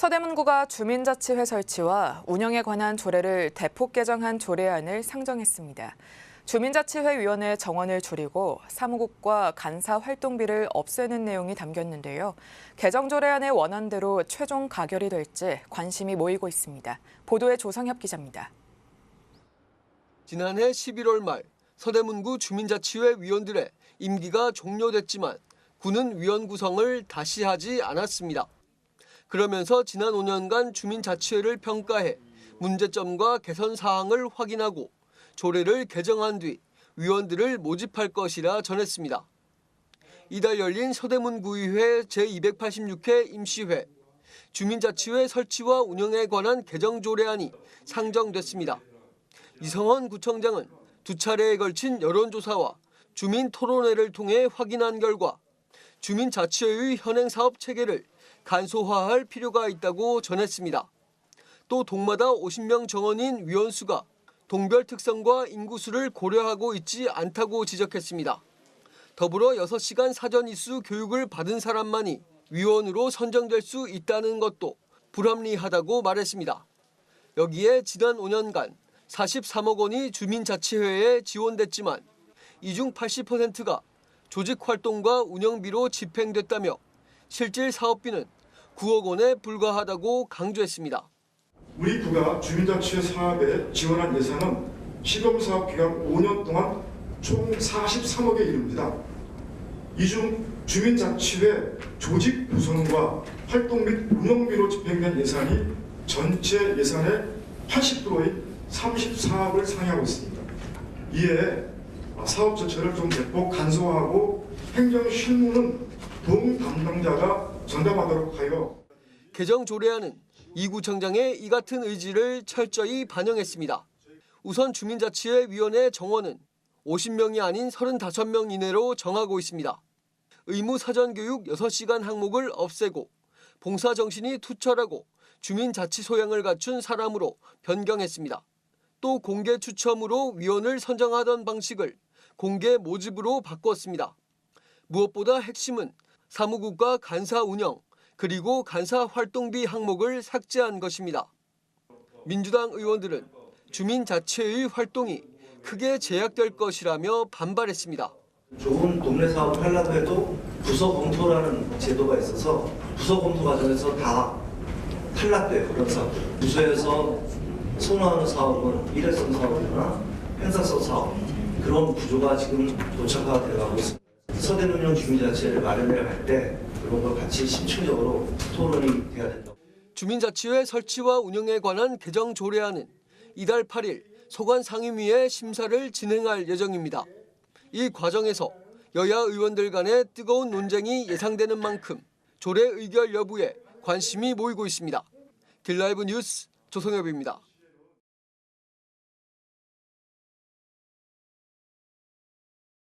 서대문구가 주민자치회 설치와 운영에 관한 조례를 대폭 개정한 조례안을 상정했습니다. 주민자치회 위원회 정원을 줄이고 사무국과 간사 활동비를 없애는 내용이 담겼는데요. 개정 조례안의 원안대로 최종 가결이 될지 관심이 모이고 있습니다. 보도에 조성엽 기자입니다. 지난해 11월 말 서대문구 주민자치회 위원들의 임기가 종료됐지만 구는 위원 구성을 다시 하지 않았습니다. 그러면서 지난 5년간 주민자치회를 평가해 문제점과 개선 사항을 확인하고 조례를 개정한 뒤 위원들을 모집할 것이라 전했습니다. 이달 열린 서대문구의회 제286회 임시회 주민자치회 설치와 운영에 관한 개정 조례안이 상정됐습니다. 이성원 구청장은 두 차례에 걸친 여론조사와 주민 토론회를 통해 확인한 결과 주민자치회의 현행 사업 체계를 간소화할 필요가 있다고 전했습니다. 또 동마다 50명 정원인 위원수가 동별 특성과 인구수를 고려하고 있지 않다고 지적했습니다. 더불어 6시간 사전 이수 교육을 받은 사람만이 위원으로 선정될 수 있다는 것도 불합리하다고 말했습니다. 여기에 지난 5년간 43억 원이 주민자치회에 지원됐지만 이 중 80%가 조직 활동과 운영비로 집행됐다며 실질 사업비는 9억 원에 불과하다고 강조했습니다. 우리 구가 주민자치회 사업에 지원한 예산은 시범사업 기간 5년 동안 총 43억에 이릅니다. 이 중 주민자치회 조직 구성과 활동 및 운영비로 집행된 예산이 전체 예산의 80%인 34억을 상회하고 있습니다. 이에 사업 전체를 좀 대폭 간소화하고 행정 실무는 동 담당자가 전담하도록 하여 개정 조례안은 이 구청장의 이 같은 의지를 철저히 반영했습니다. 우선 주민자치회 위원회 정원은 50명이 아닌 35명 이내로 정하고 있습니다. 의무 사전 교육 6시간 항목을 없애고 봉사 정신이 투철하고 주민 자치 소양을 갖춘 사람으로 변경했습니다. 또 공개 추첨으로 위원을 선정하던 방식을 공개 모집으로 바꿨습니다. 무엇보다 핵심은 사무국과 간사 운영 그리고 간사 활동비 항목을 삭제한 것입니다. 민주당 의원들은 주민자치회의 활동이 크게 제약될 것이라며 반발했습니다. 좋은 동네 사업을 하려고 해도 부서 검토라는 제도가 있어서 부서 검토 과정에서 다 탈락돼요 사업들 부서에서 선호하는 사업은 일회성 사업이나 행사성 사업 그런 구조가 지금 도착화가 돼가고 있습니다 서대문형 주민자치회를 마련해 갈때 그런 걸 같이 심층적으로 토론이 돼야 된다 주민자치회 설치와 운영에 관한 개정 조례안은 이달 8일 소관 상임위에 심사를 진행할 예정입니다. 이 과정에서 여야 의원들 간의 뜨거운 논쟁이 예상되는 만큼 조례 의결 여부에 관심이 모이고 있습니다. 딜라이브 뉴스 조성엽입니다.